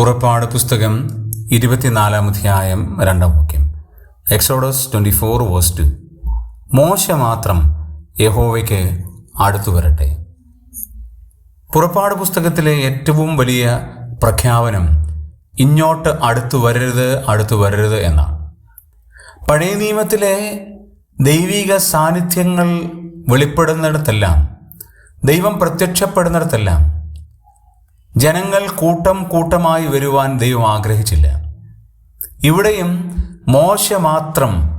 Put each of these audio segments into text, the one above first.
പുറപ്പാട് പുസ്തകം ഇരുപത്തിനാലാം അധ്യായം രണ്ടാം വാക്യം. Exodus twenty four verse two. മോശ മാത്രം യഹോവയ്ക്ക് അടുത്തു വരട്ടെ. പുറപ്പാട് പുസ്തകത്തിലെ ഏറ്റവും വലിയ പ്രഖ്യാപനം ഇങ്ങോട്ട് അടുത്തു വരരുത് അടുത്തു വരരുത് എന്നാണ്. പഴയ നിയമത്തിലെ ദൈവിക സാന്നിധ്യങ്ങൾ വെളിപ്പെടുന്നിടത്തെല്ലാം ദൈവം പ്രത്യക്ഷപ്പെടുന്നിടത്തെല്ലാം ജനങ്ങൾ കൂട്ടം കൂട്ടമായി വരുവാൻ ദൈവം ആഗ്രഹിച്ചില്ല. ഇവിടെയും മോശ മാത്രം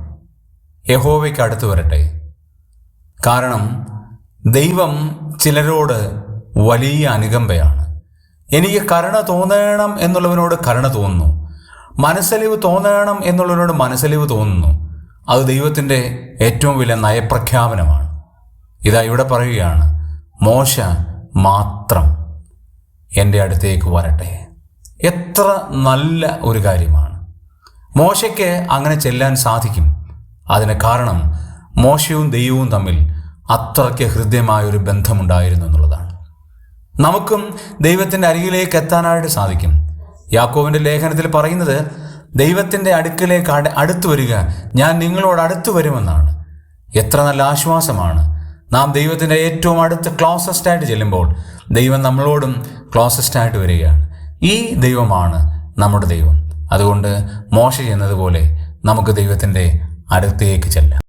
യഹോവയ്ക്ക് അടുത്ത് വരട്ടെ. കാരണം ദൈവം ചിലരോട് വലിയ അനുകമ്പയാണ്. എനിക്ക് കരുണ തോന്നണം എന്നുള്ളവനോട് കരുണ തോന്നുന്നു. മനസ്സലിവ് തോന്നണം എന്നുള്ളവനോട് മനസ്സലിവ് തോന്നുന്നു. അത് ദൈവത്തിന്റെ ഏറ്റവും വലിയ നയപ്രഖ്യാപനമാണ്. ഇതാ ഇവിടെ പറയുകയാണ് മോശ മാത്രം. എന്റെ അടുത്തേക്ക് വരട്ടെ. എത്ര നല്ല ഒരു കാര്യമാണ്. മോശയ്ക്ക് അങ്ങനെ ചെല്ലാൻ സാധിക്കും. അതിന് കാരണം മോശയും ദൈവവും തമ്മിൽ അത്രയ്ക്ക് ഹൃദ്യമായൊരു ബന്ധമുണ്ടായിരുന്നു എന്നുള്ളതാണ്. നമുക്കും ദൈവത്തിന്റെ അരികിലേക്ക് എത്താനായിട്ട് സാധിക്കും. യാക്കോവിന്റെ ലേഖനത്തിൽ പറയുന്നത് ദൈവത്തിന്റെ അടുക്കിലേക്ക് അട അടുത്തു വരിക. ഞാൻ നിങ്ങളോട് അടുത്തു വരുമെന്നാണ്. എത്ര നല്ല ആശ്വാസമാണ്. നാം ദൈവത്തിന്റെ ഏറ്റവും അടുത്ത് ക്ലോസസ്റ്റ് ആയിട്ട് ചെല്ലുമ്പോൾ ദൈവം നമ്മളോടും ക്ലോസസ്റ്റ് ആയിട്ട് വരികയാണ്. ഈ ദൈവമാണ് നമ്മുടെ ദൈവം. അതുകൊണ്ട് മോശ എന്നതുപോലെ നമുക്ക് ദൈവത്തിന്റെ അടുത്തേക്ക് ചെല്ലാം.